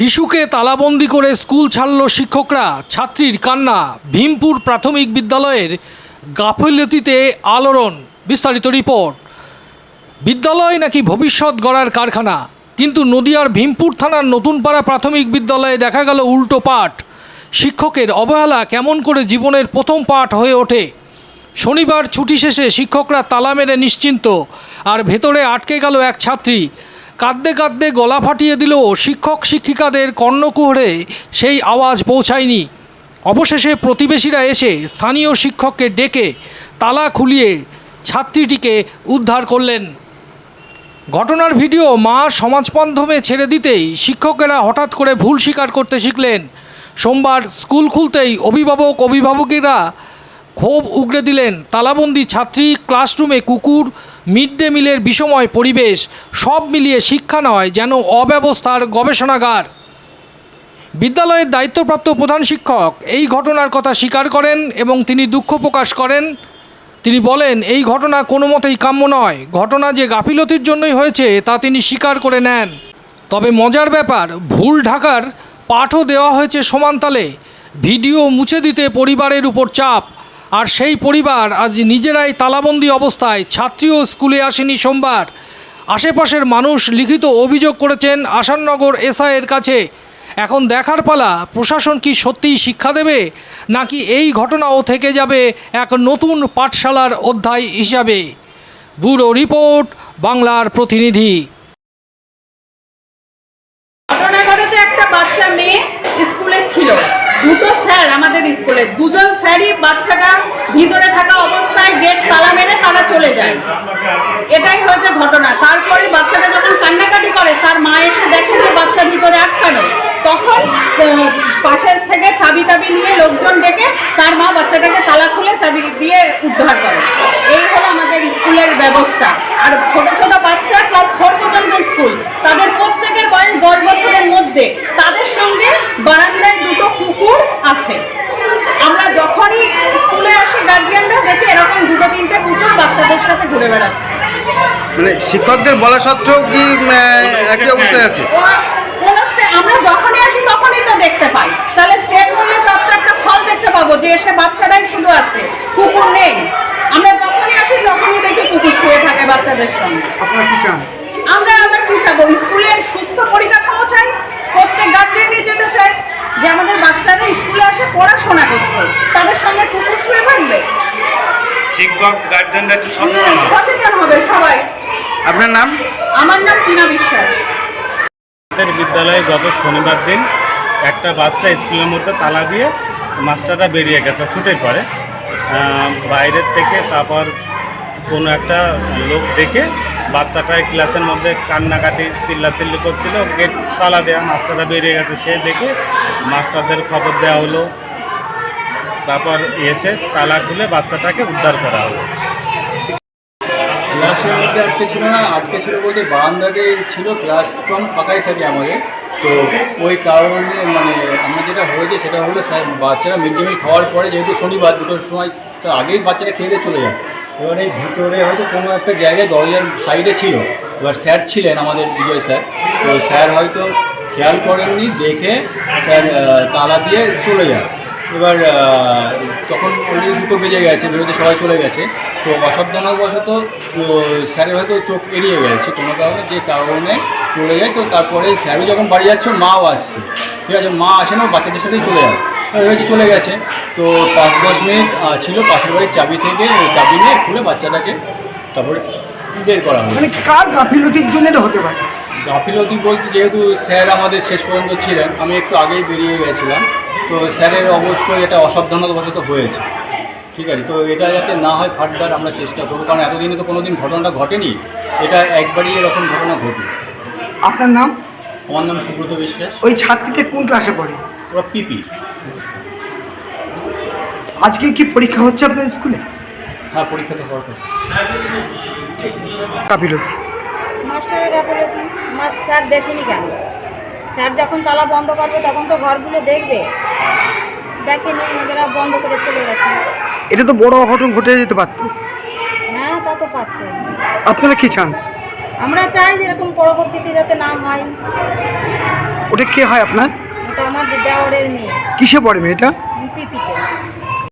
শিশুকে তালাবন্দি করে স্কুল ছাড়ল শিক্ষকরা। ছাত্রীর কান্না, ভীমপুর প্রাথমিক বিদ্যালয়ের গাফিলতিতে আলোড়ন, বিস্তারিত রিপোর্ট। বিদ্যালয় নাকি ভবিষ্যৎ গড়ার কারখানা, কিন্তু নদিয়ার ভীমপুর থানার নতুনপাড়া প্রাথমিক বিদ্যালয়ে দেখা গেল উল্টো পাঠ। শিক্ষকের অবহেলা কেমন করে জীবনের প্রথম পাঠ হয়ে ওঠে? শনিবার ছুটি শেষে শিক্ষকরা তালা মেরে নিশ্চিন্ত, আর ভেতরে আটকে গেল এক ছাত্রী। কাঁদতে কাঁদতে গলা ফাটিয়ে দিলেও শিক্ষক শিক্ষিকাদের কর্ণকুহরে। সেই আওয়াজ পৌঁছায়নি। অবশেষে প্রতিবেশীরা এসে স্থানীয় শিক্ষককে ডেকে তালা খুলিয়ে ছাত্রীটিকে উদ্ধার করলেন। ঘটনার ভিডিও মা সমাজ মাধ্যমে ছেড়ে দিতেই শিক্ষকেরা হঠাৎ করে ভুল স্বীকার করতে শিখলেন। সোমবার স্কুল খুলতেই অভিভাবক, অভিভাবকেরা ক্ষোভ উগড়ে দিলেন। তালাবন্দি ছাত্রী, ক্লাসরুমে কুকুর মিড ডে মিলের বিষময় পরিবেশ সব মিলিয়ে শিক্ষা নয়, যেন অব্যবস্থার গবেষণাগার। বিদ্যালয়ের দায়িত্বপ্রাপ্ত প্রধান শিক্ষক এই ঘটনার কথা স্বীকার করেন এবং তিনি দুঃখ প্রকাশ করেন। তিনি বলেন, এই ঘটনা কোনো মতেই কাম্য নয়। ঘটনা যে গাফিলতির জন্যই হয়েছে, তা তিনি স্বীকার করে নেন। তবে মজার ব্যাপার, ভুল ঢাকার পাঠও দেওয়া হয়েছে সমানতালে ভিডিও মুছে দিতে পরিবারের উপর চাপ। আর সেই পরিবার আজ নিজেরাই তালাবন্দি অবস্থায় ছাত্রীও স্কুলে আসেনি সোমবার। আশেপাশের মানুষ লিখিত অভিযোগ করেছেন আসাননগর এসআইয়ের কাছে। এখন দেখার পালা, প্রশাসন কি সত্যিই শিক্ষা দেবে, নাকি এই ঘটনাও থেকে যাবে এক নতুন পাঠশালার অধ্যায় হিসাবে? ব্যুরো রিপোর্ট, বাংলার প্রতিনিধি। ঘটনা ঘটেছে, একটা বাচ্চা মেয়ে স্কুলে ছিল। দুটো স্যার আমাদের স্কুলে, দুজন স্যারই বাচ্চাটা ভিতরে থাকা অবস্থায় গেট তালা মেরে তারা চলে যায়। এটাই হয়েছে ঘটনা। তারপরে বাচ্চাটা যখন কান্নাকাটি করে, তার মা এসে দেখে যে বাচ্চা ভিতরে আটকানো। তখন পাশের থেকে চাবি টাবি নিয়ে লোকজন ডেকে তার মা বাচ্চাটাকে তালা খুলে চাবি দিয়ে উদ্ধার করে। এই হলো আমাদের স্কুলের ব্যবস্থা। আর ছোট ছোট বাচ্চা ক্লাস ফোর পর্যন্ত স্কুল। তাদের প্রত্যেকের বয়স দশ বছরের মধ্যে তাদের সঙ্গে বারান্দায় দুটো কুকুর আছে। আমরা যখনই স্কুলে আসি গার্জিয়ানরা দেখি এরকম দুটো তিনটে কুকুর বাচ্চাদের সাথে ঘুরে বেড়াচ্ছে। মানে শিক্ষকদের বলা সত্ত্বেও কি একই অবস্থায় আছে? আমরা যখনই আসি তখনই তো দেখতে পাই। তাহলে স্টেট নিলে তার তো একটা ফল দেখতে পাবো যে এসে বাচ্চারাই শুধু আছে কুকুর নেই। আমরা যখনই আসি তখনই দেখি কুকুর শুয়ে থাকে বাচ্চাদের সঙ্গে। আপনারা কি চান আমরা আবার কি চাবো স্কুলের সুস্থ পরিকাঠামো চাই প্রত্যেক গার্জেনই যেটা চাই যে আমাদের বাচ্চারা স্কুলে আসে পড়াশোনা করতে তাদের সঙ্গে কুকুর শুয়ে থাকবে শিক্ষক গার্জেনরা একটু সচেতন হবে। সচেতন হবে সবাই। আপনার নাম? আমার নাম টিনা বিশ্বাস। আমাদের বিদ্যালয়ে গত শনিবার দিন একটা বাচ্চা স্কুলের মধ্যে তালা দিয়ে মাস্টাররা বেরিয়ে গেছে ছুটে পরে বাইরের থেকে তারপর কোনো একটা লোক দেখে বাচ্চাটাই ক্লাসের মধ্যে কান্নাকাটি চিল্লাচিল্লি করছিল গেট তালা দেওয়া মাস্টাররা বেরিয়ে গেছে। সে দেখে মাস্টারদের খবর দেওয়া হলো। তারপর এসে তালা খুলে বাচ্চাটাকে উদ্ধার করা হলো ক্লাসের মধ্যে আটকে ছিল না, আটকে ছিল বলতে বারান্দাতে ছিল ক্লাসরুম ফাঁকাই থাকে আমাদের। তো ওই কারণে মানে আমার যেটা হয়েছে সেটা হলো বাচ্চারা মিড ডে মিল খাওয়ার পরে যেহেতু শনিবার দুটোর সময়, তো আগেই বাচ্চারা খেয়ে চলে যায়। এবার এই ভিতরে হয়তো কোনো একটা জায়গায় দরজার সাইডে ছিল। এবার স্যার ছিলেন আমাদের বিজয় স্যার। তো স্যার হয়তো খেয়াল করেননি, দেখে স্যার তালা দিয়ে চলে যায়। এবার তখন অলরেডি দুটো বেজে গেছে বেরোতে সবাই চলে গেছে তো অসাবধানবশত স্যারের হয়তো চোখ এড়িয়ে গেছে। কোনো কারণে যে কারণে চলে যায় তো তারপরে স্যারও যখন বাড়ি যাচ্ছে মাও আসছে। ঠিক আছে মা আসে না বাচ্চাদের সাথেই চলে যায়। হয়েছে চলে গেছে। তো পাঁচ দশ মিনিট ছিল পাশের বাড়ির চাবি থেকে চাবি নিয়ে খুলে বাচ্চাটাকে তারপরে বের করা হলো। মানে কার গাফিলতির জন্য এটা হতে পারে? গাফিলতি বলতে যেহেতু স্যার আমাদের শেষ পর্যন্ত ছিলেন আমি একটু আগেই বেরিয়ে গেছিলাম। তো স্যারের অবশ্যই এটা অসাবধানতাবশত হয়েছে। ঠিক আছে তো এটা যাতে না হয় ফার্দার আমরা চেষ্টা করব কারণ এতদিনে তো কোনো দিন ঘটনাটা ঘটেনি। এটা একবারই এরকম ঘটনা ঘটে আপনার নাম? আমার নাম সুব্রত বিশ্বাস। ওই ছাত্রীটা কোন ক্লাসে পড়ে? ওরা পিপি। আজকে কি পরীক্ষা হচ্ছে আপনার স্কুলে? হ্যাঁ পরীক্ষা তো হওয়ার কথা। গাফিলতি মাস্টারের গাফিলতি মাস স্যার দেখেনি কেন? স্যার যখন তালা বন্ধ করবে তখন তো ঘরগুলো দেখবে। দেখেনি ওরা বন্ধ করে চলে গেছে। এটা তো বড় অঘটন ঘটে যেতে পারত। হ্যাঁ তা তো পারত। আপনারা কি চান? আমরা চাই যে এরকম পরবর্তীতে যাতে না হয়। ওটা কে হয় আপনার? ওটা আমার দেওয়ারের মেয়ে। কিসে পড়ে মেয়েটা? পিপিতে।